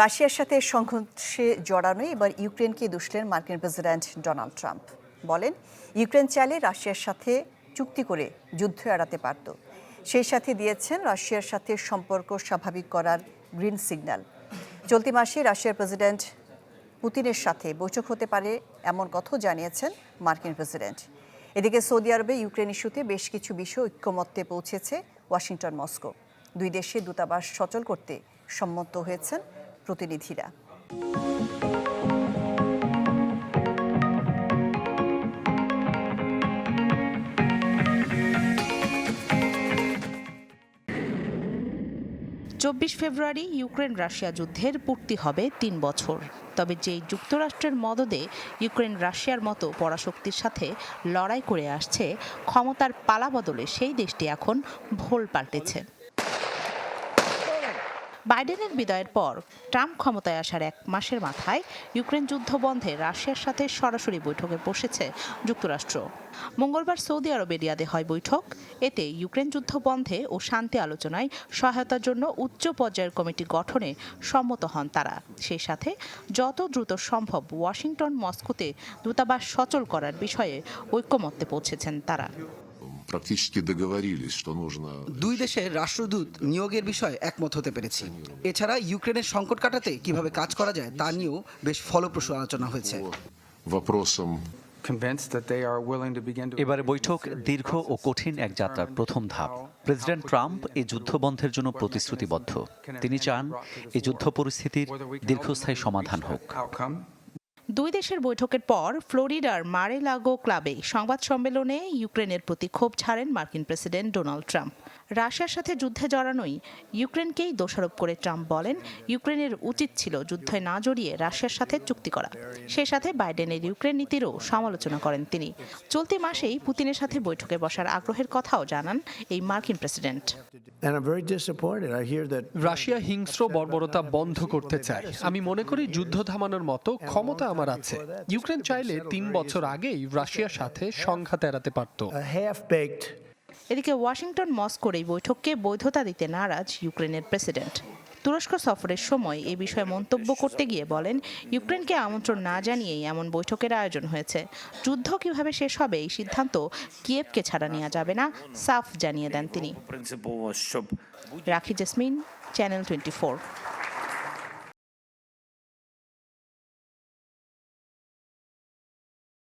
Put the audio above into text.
রাশিয়ার সাথে সংঘর্ষে জড়ানো এবার ইউক্রেনকে দুষলেন মার্কিন প্রেসিডেন্ট ডোনাল্ড ট্রাম্প। বলেন, ইউক্রেন চাইলে রাশিয়ার সাথে চুক্তি করে যুদ্ধ এড়াতে পারত। সেই সাথে দিয়েছেন রাশিয়ার সাথে সম্পর্ক স্বাভাবিক করার গ্রিন সিগন্যাল। চলতি মাসে রাশিয়ার প্রেসিডেন্ট পুতিনের সাথে বৈঠক হতে পারে এমন কথাও জানিয়েছেন মার্কিন প্রেসিডেন্ট। এদিকে সৌদি আরবে ইউক্রেন ইস্যুতে বেশ কিছু বিষয় ঐক্যমত্যে পৌঁছেছে ওয়াশিংটন, মস্কো। দুই দেশে দূতাবাস সচল করতে সম্মত হয়েছেন প্রতিনিধিরা। চব্বিশ ফেব্রুয়ারি ইউক্রেন রাশিয়া যুদ্ধের পূর্তি হবে তিন বছর। তবে যেই যুক্তরাষ্ট্রের মদদে ইউক্রেন রাশিয়ার মতো পরাশক্তির সাথে লড়াই করে আসছে, ক্ষমতার পালা বদলে সেই দেশটি এখন ভোল পাল্টেছে। বাইডেনের বিদায়ের পর ট্রাম্প ক্ষমতায় আসার এক মাসের মাথায় ইউক্রেন যুদ্ধ বন্ধে রাশিয়ার সাথে সরাসরি বৈঠকে বসেছে যুক্তরাষ্ট্র। মঙ্গলবার সৌদি আরবে রিয়াদে হয় বৈঠক। এতে ইউক্রেন যুদ্ধ বন্ধে ও শান্তি আলোচনায় সহায়তার জন্য উচ্চ পর্যায়ের কমিটি গঠনে সম্মত হন তারা। সেই সাথে যত দ্রুত সম্ভব ওয়াশিংটন, মস্কোতে দূতাবাস সচল করার বিষয়ে ঐক্যমত্যে পৌঁছেছেন তারা। практически договорились, что нужно... দুই দেশের রাষ্ট্রদূত নিয়োগের বিষয়ে একমত হতে পেরেছি। এছাড়া ইউক্রেনের সংকট কাটাতে কীভাবে কাজ করা যায় তা নিয়েও বেশ ফলপ্রসূ আলোচনা হয়েছে। এবারে বৈঠক দীর্ঘ ও কঠিন এক যাত্রার প্রথম ধাপ। প্রেসিডেন্ট ট্রাম্প এই যুদ্ধবন্ধের জন্য প্রতিশ্রুতিবদ্ধ। তিনি চান এই যুদ্ধ পরিস্থিতির দীর্ঘস্থায়ী সমাধান হোক। দুই দেশের বৈঠকের পর ফ্লোরিডার মারেলাগো ক্লাবে সংবাদ সম্মেলনে ইউক্রেনের প্রতি ক্ষোভ ছাড়েন মার্কিন প্রেসিডেন্ট ডোনাল্ড ট্রাম্প। রাশিয়ার সাথে যুদ্ধে জড়ানোই ইউক্রেনকেই দোষারোপ করে ট্রাম্প বলেন ইউক্রেনের উচিত ছিল যুদ্ধে না জড়িয়ে রাশিয়ার সাথে চুক্তি করা। সে সাথে বাইডেনের ইউক্রেন নীতিরও সমালোচনা করেন তিনি। চলতি মাসেই পুতিনের সাথে বৈঠকে বসার আগ্রহের কথাও জানান এই মার্কিন প্রেসিডেন্ট। রাশিয়া হিংস্র বর্বরতা বন্ধ করতে চায়। আমি মনে করি যুদ্ধ থামানোর মতো ক্ষমতা আমার আছে। ইউক্রেন চাইলে তিন বছর আগেই রাশিয়ার সাথে সংঘাত এড়াতে পারত। এদিকে ওয়াশিংটন মস্কোর এই বৈঠককে বৈধতা দিতে নারাজ ইউক্রেনের প্রেসিডেন্ট। তুরস্ক সফরের সময় এ বিষয়ে মন্তব্য করতে গিয়ে বলেন, ইউক্রেনকে আমন্ত্রণ না জানিয়েই এমন বৈঠকের আয়োজন হয়েছে। যুদ্ধ কীভাবে শেষ হবে এই সিদ্ধান্ত কিয়েভকে ছাড়া নেওয়া যাবে না, সাফ জানিয়ে দেন তিনি। রাখি জেসমিন, চ্যানেল টোয়েন্টি